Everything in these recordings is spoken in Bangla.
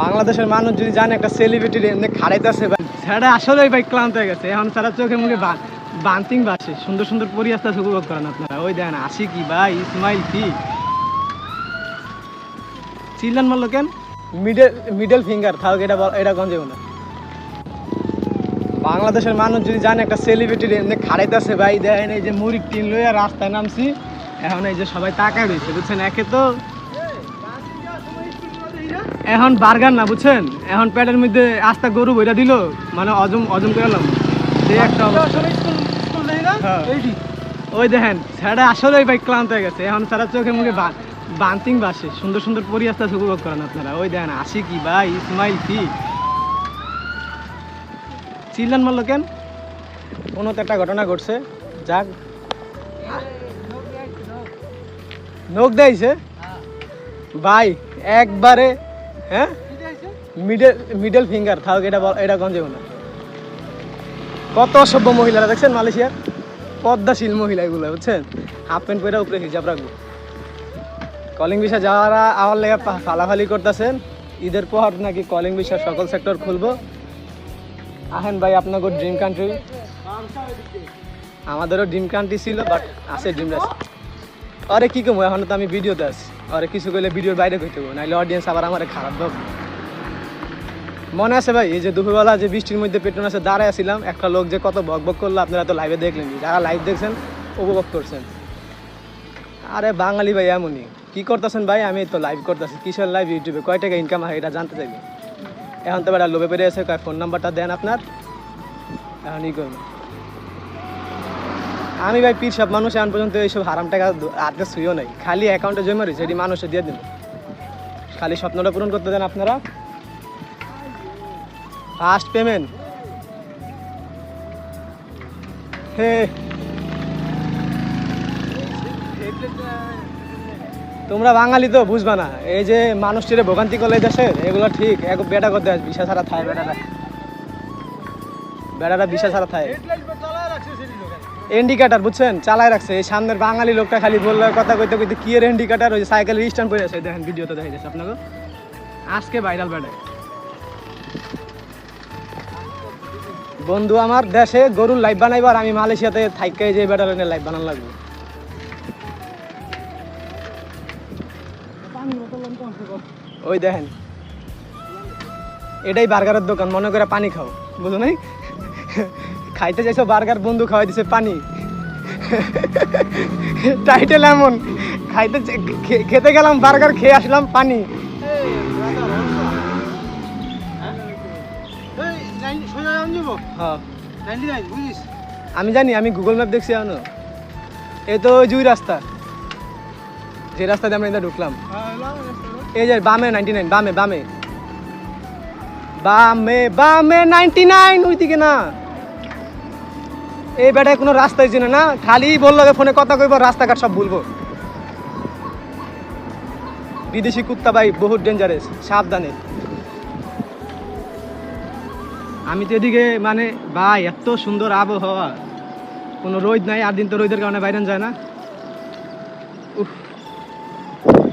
বাংলাদেশের মানুষ যদি জানে একটা সেলিব্রিটি এমনি খাড়াইতেছে ভাই। সেটা আসলেই ভাই ক্লান্ত হয়ে গেছে। এখন তারা চোখে মুখে বান্তিং বাসে সুন্দর সুন্দর পরিবেশটা উপভোগ করেন আপনারা। ওই দেখেন, আসি কি ভাই ইসমাইল কি? চিল্লান মারলো কেন? মিডল মিডল ফিঙ্গার থাক, এটা এটা যাব না বাংলাদেশের মানুষ যদি জানে একটা সেলিব্রিটি এমনি খাড়াইতেছে ভাই। দেখেন এই যে মুড়ির টিন লইয়া রাস্তায় নামছি। এখন এই যে সবাই তাকায় রয়েছে, বুঝছেন? একে তো এখন বার্গার না বুঝছেন? এখন পেটের মধ্যে আস্তা গরু বইটা দিল মানে অজম অজম করে সেই একটা। হ্যাঁ। ওই দেখেন স্যারা আসলেই ভাই ক্লান্ত হয়ে গেছে। এখন সারা চোখে মুখে বান্তিং বাসে। সুন্দর সুন্দর পরিবেশটা উপভোগ করেন আপনারা। ওই দেখেন আসি কি ভাই ইসমাইল কি? চিল্লান মারলো কেন? কোনো তো একটা ঘটনা ঘটছে। যাক। নোক দেয়ছে ভাই একবারে হ্যাঁ? মিডল মিডল ফিঙ্গার থাক, এটা এটা কোন যাব না কত অসভ্য মহিলারা, দেখছেন মালয়েশিয়ার? পদ্মাশীল মহিলা এগুলো, বুঝছেন? হাফ প্যান্ট পরে উপরে হিজাব রাখব। কলিং ভিসা যারা আমার লেগে ফালাফালি করতেছেন। ঈদের পর নাকি কলিং ভিসা সকল সেক্টর খুলবো। আহেন ভাই আপনাকে ড্রিম কান্ট্রি আমাদেরও ড্রিম কান্ট্রি ছিল বাট আছে ড্রিম রাস আরে কি কমো, এখন তো আমি ভিডিওতে আছি। আরে কিছু কইলে ভিডিওর বাইরে কইতে হব নাহলে অডিয়েন্স আবার আমার খারাপ ভাববে। মনে আছে ভাই, এই যে দুপুরবেলা যে বৃষ্টির মধ্যে পেট্রোনাসে দাঁড়ায় ছিলাম একটা লোক যে কত বক বক করল, আপনারা তো লাইভে দেখলেন যারা লাইভ দেখছেন, উপভোগ করছেন। আরে বাঙালি ভাই, এমনই। কি করতেছেন ভাই? আমি তো লাইভ করতেছি। কিসের লাইভ ইউটিউবে কয় টাকা ইনকাম হয়, এটা জানতে চাইবে। এখন তো বেটা লোভে পেরে এসে কয় ফোন নাম্বারটা দেন আপনার। এখন ই করবেন আমি ভাই পীর সব মানুষ এখন পর্যন্ত এইসব হারাম টাকা হাতে শুয়েও নাই। খালি অ্যাকাউন্টে জমা রয়েছে, এটি মানুষে দিয়ে দিন খালি স্বপ্নটা পূরণ করতে দেন আপনারা। ফার্স্ট পেমেন্ট হে। তোমরা বাঙালি তো, বুঝবা না। এই যে মানুষটিরে ভোগান্তি করলে দেশের, এগুলো ঠিক। এক বেটা করতে আসবে বিশা ছাড়া থায় বেটারা। বেটারা বিশা ছাড়া থায়। ইন্ডিকেটার বুঝছেন? চালায় রাখছে। এই সামনের বাঙালি লোকটা খালি বলল, কথা কইতে কইতে কি এর ইন্ডিকেটার ওই সাইকেলের স্ট্যান্ড পড়ে আছে। দেখেন, ভিডিওতে দেখা যাচ্ছে আপনাকে। আজকে ভাইরাল বেড়ায় বন্ধু আমার, দেশে গরুর লাইভ বানাইবার, আমি মালয়েশিয়াতে থাইকে যে বেটার লাইভ বানান লাগবে। ওই দেখেন। এটাই বার্গারের দোকান, মনে করে পানি খাও। বুঝো নাই? খাইতে চাইছো বার্গার বন্ধু খাওয়াই দিছে পানি। টাইটেল এমন। খাইতে খেতে গেলাম, বার্গার খেয়ে আসলাম, পানি। হ্যাঁ। আমি জানি, আমি গুগল ম্যাপ দেখছি জানো এই তো জুই রাস্তা। যে রাস্তা দিয়ে আমরা ঢুকলাম। এই যে বামে নাইনটি নাইন বামে বামে। বামে বামে নাইনটি নাইন ওই দিকে না। এই বেটায় কোনো রাস্তাই চেনে না, খালি বলল ফোনে কথা কইব, রাস্তাঘাট সব ভুলবো। বিদেশি কুত্তা ভাই বহুত ডেঞ্জারাস সাবধানে। আমি তো এদিকে মানে ভাই, এত সুন্দর আবহাওয়া। কোনো রোদ নাই, আর দিন তো রোদের কারণে বাইরে যায় না।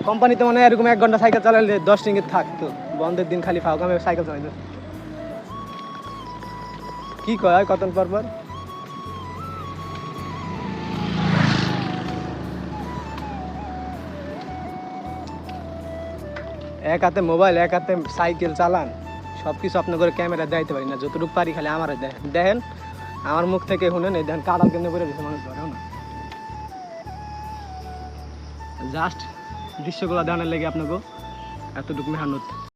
কোম্পানিতে মনে হয় এরকম এক ঘণ্টা সাইকেল চালালে দশ রিঙ্গিত থাকতো বন্ধের দিন খালি ফাঁকা সাইকেল চালাইতো। কি কয়, কতন পর পর? এক হাতে মোবাইল, এক হাতে সাইকেল চালান সব কিছু আপনার করে ক্যামেরা দেখাইতে পারি না, যতটুকু পারি খালি আমার দেখেন, আমার মুখ থেকে শুনেন, এই দেখেন কাটাল কেন্দ্র করে দিচ্ছে মানুষ ধরেও না? জাস্ট দৃশ্যগুলো দেখানোর লেগে আপনাকে এতটুকু মেহনত।